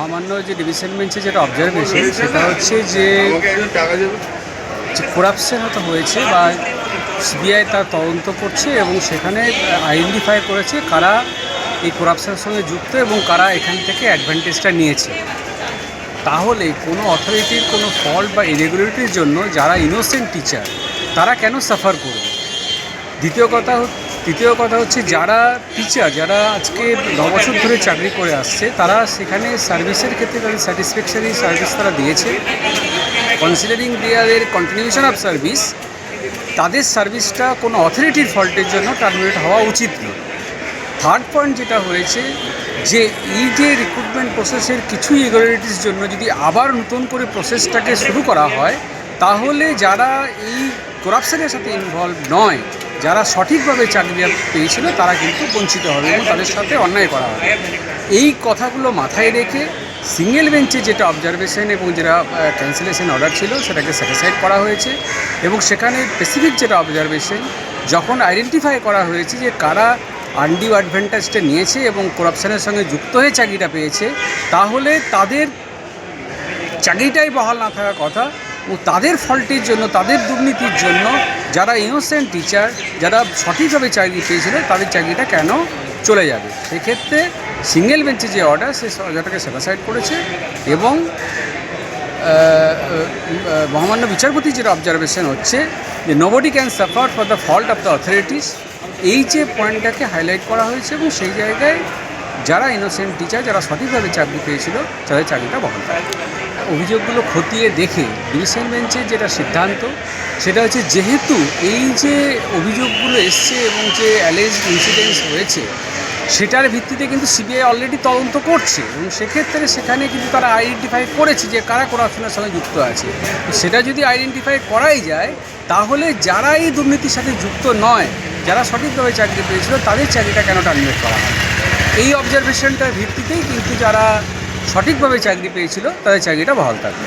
মহামান্য যে ডিভিশন বেঞ্চে যেটা অবজারভেশন সেটা হচ্ছে যে করাপশন হয়তো হয়েছে বা সিবিআই তার তদন্ত করছে এবং সেখানে আইডেন্টিফাই করেছে কারা এই করাপশনের সঙ্গে যুক্ত এবং কারা এখান থেকে অ্যাডভান্টেজটা নিয়েছে। তাহলে কোনো অথরিটির কোনো ফল্ট বা ইরেগুলারিটির জন্য যারা ইনোসেন্ট টিচার তারা কেন সাফার করবে? দ্বিতীয় কথা হচ্ছে তৃতীয় কথা হচ্ছে যারা টিচার যারা আজকে বছর ধরে চাকরি করে আসছে, তারা সেখানে সার্ভিসের ক্ষেত্রে তাদের স্যাটিসফ্যাকশারি সার্ভিস তারা দিয়েছে। কনসিডারিং দেয়ারের কন্টিনিউশন অফ সার্ভিস তাদের সার্ভিসটা কোনো অথরিটির ফল্টের জন্য টার্মিনেট হওয়া উচিত নয়। থার্ড পয়েন্ট যেটা হয়েছে, যে এই যে রিক্রুটমেন্ট প্রসেসের কিছু ইরেগুলারিটিস জন্য যদি আবার নতুন করে প্রসেসটাকে শুরু করা হয়, তাহলে যারা এই করাপশনের সাথে ইনভলভ নয় যারা সঠিকভাবে চাকরি পেয়েছিল তারা কিন্তু বঞ্চিত হবে এবং তাদের সাথে অন্যায় করা হবে। এই কথাগুলো মাথায় রেখে সিঙ্গেল বেঞ্চে যেটা অবজারভেশন এবং যেটা ক্যান্সেলেশন অর্ডার ছিল সেটাকে স্যাটিসফাইড করা হয়েছে এবং সেখানে স্পেসিফিক যেটা অবজারভেশন যখন আইডেন্টিফাই করা হয়েছে যে কারা আনডিউ অ্যাডভান্টেজটা নিয়েছে এবং করাপশনের সঙ্গে যুক্ত হয়ে চাকরিটা পেয়েছে, তাহলে তাদের চাকরিটাই বহাল না থাকার কথা তাদের ফল্টের জন্য, তাদের দুর্নীতির জন্য যারা ইনোসেন্ট টিচার যারা সঠিকভাবে চাকরি পেয়েছিল, তাদের চাকরিটা কেন চলে যাবে? সেক্ষেত্রে সিঙ্গেল বেঞ্চে যে অর্ডার সে অর্ডারটাকে স্যাটিসফাইড করেছে এবং মহামান্য বিচারপতি যেটা অবজারভেশন হচ্ছে যে nobody can suffer for the fault of the authorities এই যে পয়েন্টটাকে হাইলাইট করা হয়েছে এবং সেই জায়গায় যারা ইনোসেন্ট টিচার যারা সঠিকভাবে চাকরি পেয়েছিল, তাদের চাকরিটা বহাল। থাকে অভিযোগগুলো খতিয়ে দেখে ডিভিশন বেঞ্চের যেটা সিদ্ধান্ত, সেটা হচ্ছে যেহেতু এই যে অভিযোগগুলো এসছে এবং যে অ্যালেজ ইনসিডেন্টস হয়েছে সেটার ভিত্তিতে কিন্তু সিবিআই অলরেডি তদন্ত করছে এবং সেক্ষেত্রে সেখানে কিন্তু তারা আইডেন্টিফাই করেছে যে কারা করাপশনের সঙ্গে যুক্ত আছে। সেটা যদি আইডেন্টিফাই করাই যায়, তাহলে যারা এই দুর্নীতির সাথে যুক্ত নয়, যারা সঠিকভাবে চাকরি পেয়েছিল, তাদের চাকরিটা কেন টার্মিনেট করা হয়? এই অবজারভেশনটার ভিত্তিতেই কিন্তু যারা সঠিকভাবে চাকরি পেয়েছিল তাদের চাকরিটা বহাল থাকবে।